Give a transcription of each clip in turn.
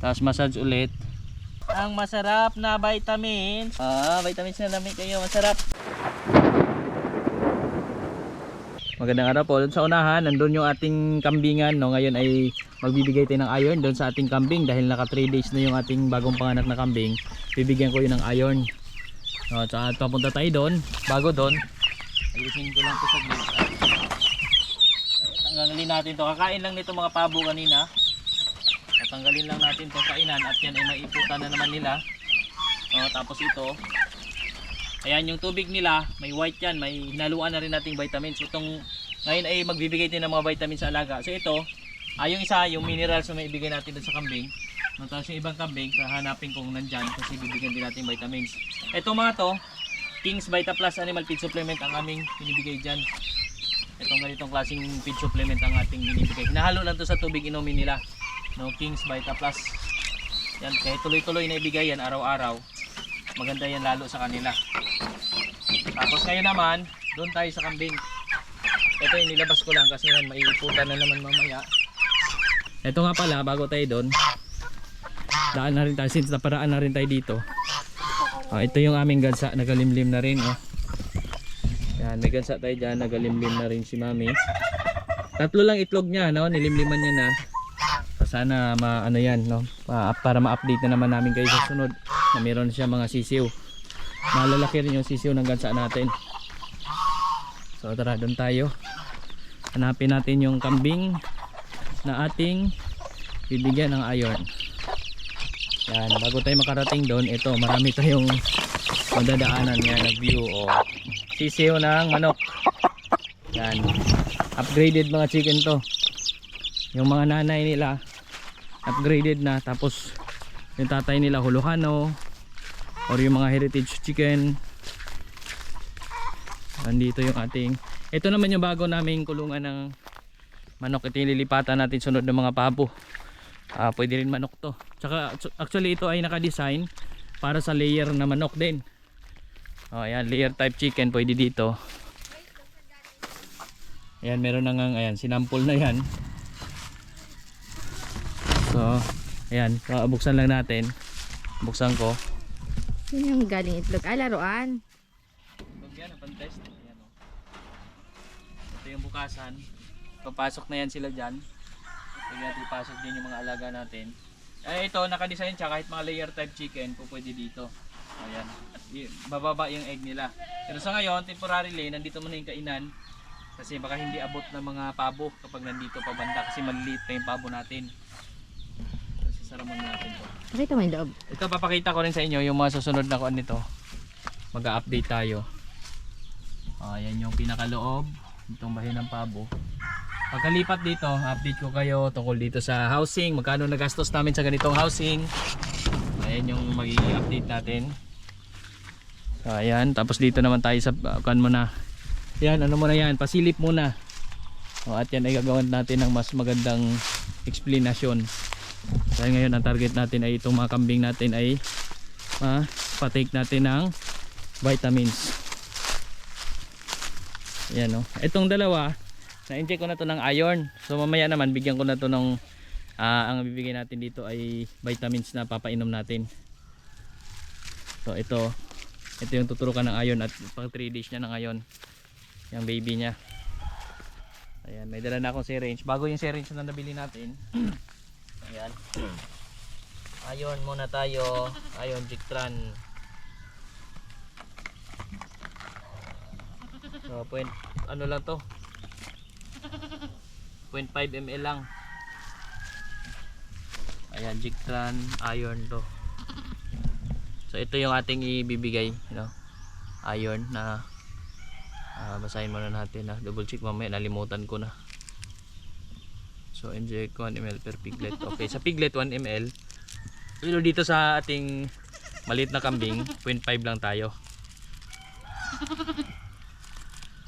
Tapos massage ulit. Ang masarap na vitamins. Ah, vitamins na namin kayo. Masarap. Magandang araw po. Doon sa unahan, nandun yung ating kambingan. No? Ngayon ay magbibigay tayo ng iron doon sa ating kambing dahil naka 3 days na yung ating bagong panganak na kambing. Bibigyan ko yun ng iron. No, at papunta tayo doon. Bago doon, alisin ko lang ito sa glit. Tanggalin natin to. Kakain lang nito mga pabo kanina. Tatanggalin lang natin to kainan at yan ay maiputan na naman nila. O, tapos ito, Ayan yung tubig nila, may white yan, may hinaluan na rin nating vitamins. Itong ngayon ay magbibigay din ng mga vitamins sa alaga. So ito, ay yung isa, yung minerals na may ibigay natin sa kambing. Tapos yung ibang kambing, hahanapin kung nandyan kasi bibigyan din natin vitamins. Ito mga to, King's Vita Plus Animal Feed Supplement ang aming binibigay dyan. Itong ganitong klaseng feed supplement ang ating binibigay. Hinahalo lang to sa tubig inumin nila. No, King's Vita Plus. Yan, kahit tuloy-tuloy na ibigay yan araw-araw. Maganda yan lalo sa kanila. Tapos ngayon naman, doon tayo sa kambing. Ito yung nilabas ko lang kasi yan, maiiputan na naman mamaya. Ito nga pala, bago tayo doon, daan na rin tayo, since naparaan na rin tayo dito. Ah, ito yung aming gansa, nagalimlim na rin. Oh. Yan, may gansa tayo dyan, nagalimlim na rin si mami. Tatlo lang itlog niya, no? nilimliman niya na. Sana ma ano yan, no? Pa- para ma-update na naman namin kayo sa sunod na meron siya mga sisiw. Malalaki rin yung sisiw ng gansa natin. So tara, doon tayo. Hanapin natin yung kambing na ating bibigyan ng iron. Yan, bago tayo makarating doon, ito marami tayong madadaanan yan na view o sisiw ng manok. Yan. Upgraded mga chicken to. Yung mga nanay nila upgraded na. Tapos yung tatay nila Hulukano or yung mga heritage chicken. Andito yung ating ito naman yung bago naming kulungan ng manok. Ito yung lilipatan natin sunod ng mga pabo ah, pwede rin manok to. Tsaka, actually ito ay naka-design para sa layer na manok din. Oh, ayan, layer type chicken pwede dito. Ayan meron na nga ayan sinampol na yan so ayan buksan lang natin buksan ko Yun yung galing itlog. Ah, laruan. Pag yan, pantest. Ayan, oh. Ito yung bukasan. Papasok na yan sila dyan. Pwede natin ipasok din yung mga alaga natin. Eh, ito, nakadesign siya kahit mga layer type chicken, po pwede dito. Ayan. Bababa yung egg nila. Pero sa ngayon, temporarily, nandito muna yung kainan. Kasi baka hindi abot ng mga pabo kapag nandito pa banda kasi maliliit pa yung pabo natin. Muna natin to. Pakita mo yung loob. Ito papakita ko rin sa inyo yung mga susunod na kuan nito. Mag-update tayo. Ayan yung pinakaloob itong bahay ng pabo. Pagkalipat dito, update ko kayo tungkol dito sa housing, magkano nagastos namin sa ganitong housing. Ayan yung magiging update natin. So, ayan, tapos dito naman tayo sa uh, kuan muna. Yan, ano muna yan, pasilip muna. O, at yan ay gagawin natin ng mas magandang explanation. Dahil ngayon ang target natin ay itong mga kambing natin ay ah, patake natin ng vitamins. Ayan o. Itong dalawa, na-inject ko na to ng iron. So mamaya naman bigyan ko na to ng ah, ang bibigyan natin dito ay vitamins na papainom natin. So ito, ito yung tuturukan ng iron at pang 3 days niya na ngayon. Yung baby niya. Ayan, may dala na akong syringe. Bago yung syringe na nabili natin. Ayan. Ayon muna tayo. Ayon Jictran. So, point, ano lang to? 0.5 ml lang. Ayan, Jictran iron to. So, ito yung ating ibibigay, you know, iron na ah, basahin muna natin na double check mamaya nalimutan ko na. So inject 1 ml per piglet. Okay, sa piglet 1 ml. Pero dito sa ating maliit na kambing, 0.5 lang tayo.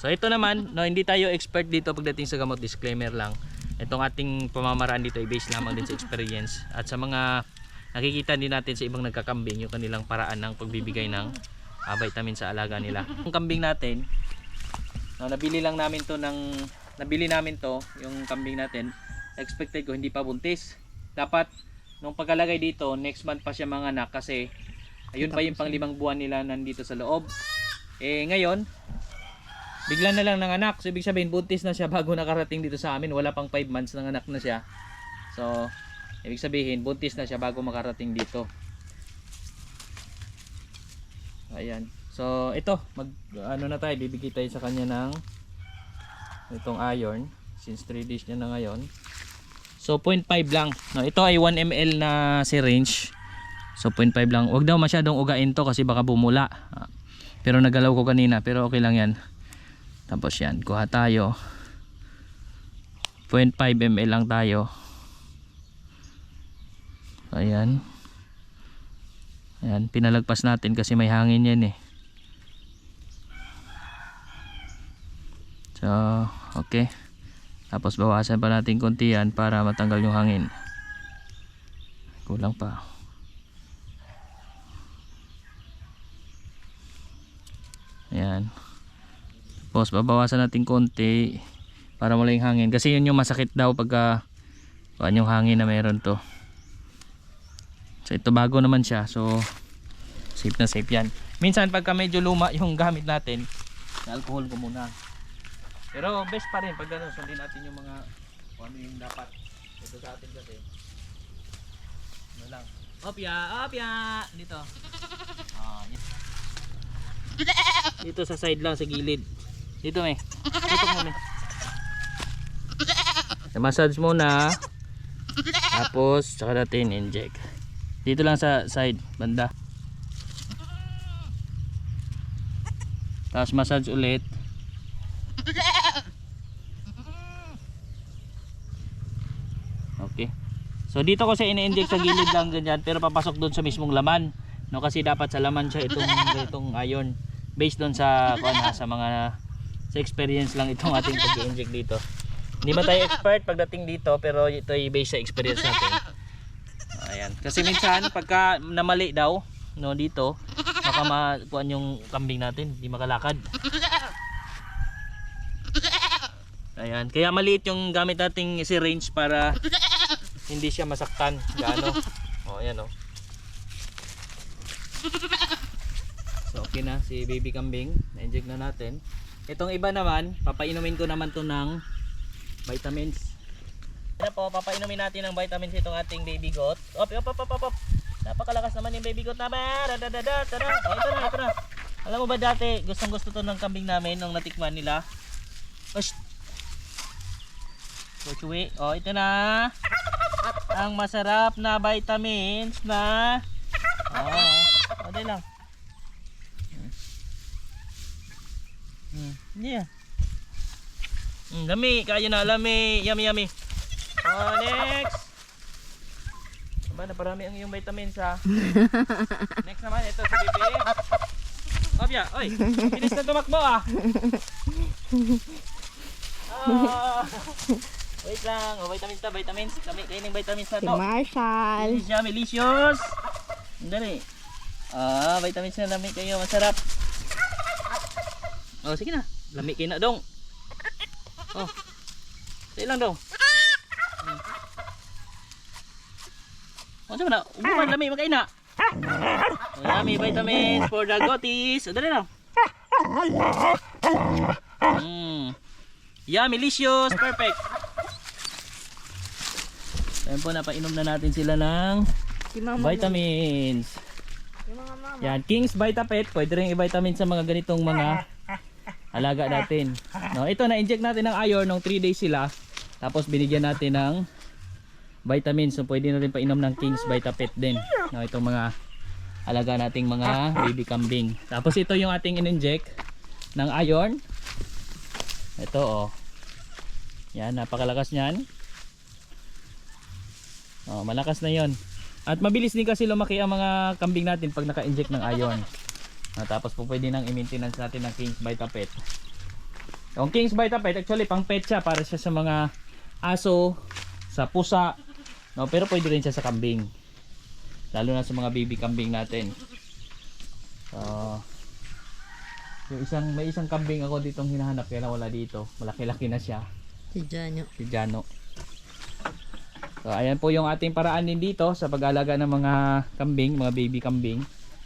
So ito naman, no, hindi tayo expert dito pagdating sa gamot, disclaimer lang. Itong ating pamamaraan dito ay based lamang din sa experience at sa mga nakikita din natin sa ibang nagkakambing yung kanilang paraan ng pagbibigay ng ah, vitamin sa alaga nila. Ang kambing natin, no, nabili lang namin to ng nabili namin to, yung kambing natin, expected ko hindi pa buntis. Dapat nung pagkalagay dito, next month pa siya manganak kasi ayun pa yung pang limang buwan nila nandito sa loob. Eh ngayon, bigla na lang nanganak. So ibig sabihin buntis na siya bago nakarating dito sa amin. Wala pang 5 months nanganak na siya. So ibig sabihin buntis na siya bago makarating dito. Ayan. So ito, mag ano na tayo, bibigay tayo sa kanya ng itong iron since 3 days niya na ngayon. So 0.5 lang. No, ito ay 1 ml na syringe. So 0.5 lang. Huwag daw masyadong ugain to kasi baka bumula. Ah, Pero nagalaw ko kanina pero okay lang yan. Tapos yan, kuha tayo. 0.5 ml lang tayo. Ayan. Ayan, pinalagpas natin kasi may hangin yan eh. So, okay. Tapos bawasan pa natin konti yan para matanggal yung hangin. Kulang pa. Ayan. Tapos babawasan natin konti para wala yung hangin. Kasi yun yung masakit daw pagka kuhaan yung hangin na meron to. So ito bago naman siya. So safe na safe yan. Minsan pagka medyo luma yung gamit natin, na alcohol ko muna. Pero best pa rin pag gano'n, sundin natin yung mga ano yung dapat. Ito sa atin kasi. Ano lang. Opya, opya! Dito. Ah, yan. Dito sa side lang, sa gilid. Dito may. Dito may. Massage muna. Tapos, tsaka natin inject. Dito lang sa side, banda. Tapos massage ulit. Okay. So dito ko siya ini-inject sa gilid lang ganyan pero papasok doon sa mismong laman. No kasi dapat sa laman siya itong itong iron based doon sa kuan sa mga sa experience lang itong ating pag-inject dito. Hindi man tayo expert pagdating dito pero ito ay based sa experience natin. Ayan. Kasi minsan pagka namali daw no dito baka makuan yung kambing natin, hindi makalakad. Ayan. Kaya maliit yung gamit nating syringe para hindi siya masaktan gaano. Oh, ayan oh. So okay na si baby kambing, na-inject na natin. Itong iba naman, papainumin ko naman to ng vitamins. Ano po, papainumin natin ng vitamins itong ating baby goat. Op, op, op, op, op. Napakalakas naman yung baby goat na ba? Da, da, da. Oh, ito na, ito na. Alam mo ba dati, gustong gusto to ng kambing namin nung natikman nila. Ush. So, chewy. Oh, ito na. Ang masarap na vitamins na Oh, oh, dali lang. Hmm, yeah. Hmm, lami, kayo na lami. Yummy, yummy. Oh, next. Aba, naparami ang iyong vitamins ha. next naman, ito si Bibi. Obya, oy, bilis na tumakbo ah. Ah. Wait lang, oh, vitamins na, vitamins. Kami ng vitamins na Si to. Marshall. Delicious, delicious. Dali. Ah, vitamins na lami kayo, masarap. Oh, sige na. Lami kayo na dong. Oh. Sige lang dong. Hmm. Oh, sama na. Umuman lami magkain na. Oh, yummy vitamins for the goaties. Oh, dali lang. Mm. Yummy, delicious, perfect. Ayan po, napainom na natin sila ng vitamins. Yan, King's Vitapet, pwede rin i-vitamin sa mga ganitong mga alaga natin. No, ito na-inject natin ng iron nung 3 days sila. Tapos binigyan natin ng vitamins. So pwede na rin painom ng King's Vitapet din. No, itong mga alaga nating mga baby kambing. Tapos ito yung ating in-inject ng iron. Ito oh. Yan, napakalakas niyan. Oh, malakas na 'yon. At mabilis din kasi lumaki ang mga kambing natin pag naka-inject ng iron. Ah, tapos po pwede nang i-maintenance natin ng King's Vitapet. Yung King's Vitapet actually pang pet siya para siya sa mga aso, sa pusa, no, pero pwede rin siya sa kambing. Lalo na sa mga baby kambing natin. So, yung isang may isang kambing ako ditong hinahanap kaya wala dito. Malaki-laki na siya, Si Janyo. si Jano. So ayan po yung ating paraan din dito sa pag-alaga ng mga kambing, mga baby kambing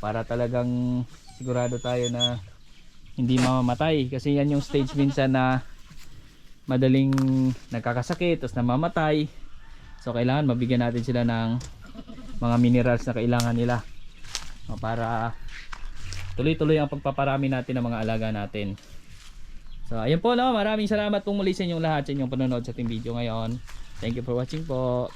para talagang sigurado tayo na hindi mamamatay kasi yan yung stage minsan na madaling nagkakasakit tapos namamatay. So kailangan mabigyan natin sila ng mga minerals na kailangan nila para tuloy-tuloy ang pagpaparami natin ng mga alaga natin. So ayun po no, maraming salamat po muli sa inyong lahat sa inyong panonood sa ating video ngayon. Thank you for watching po.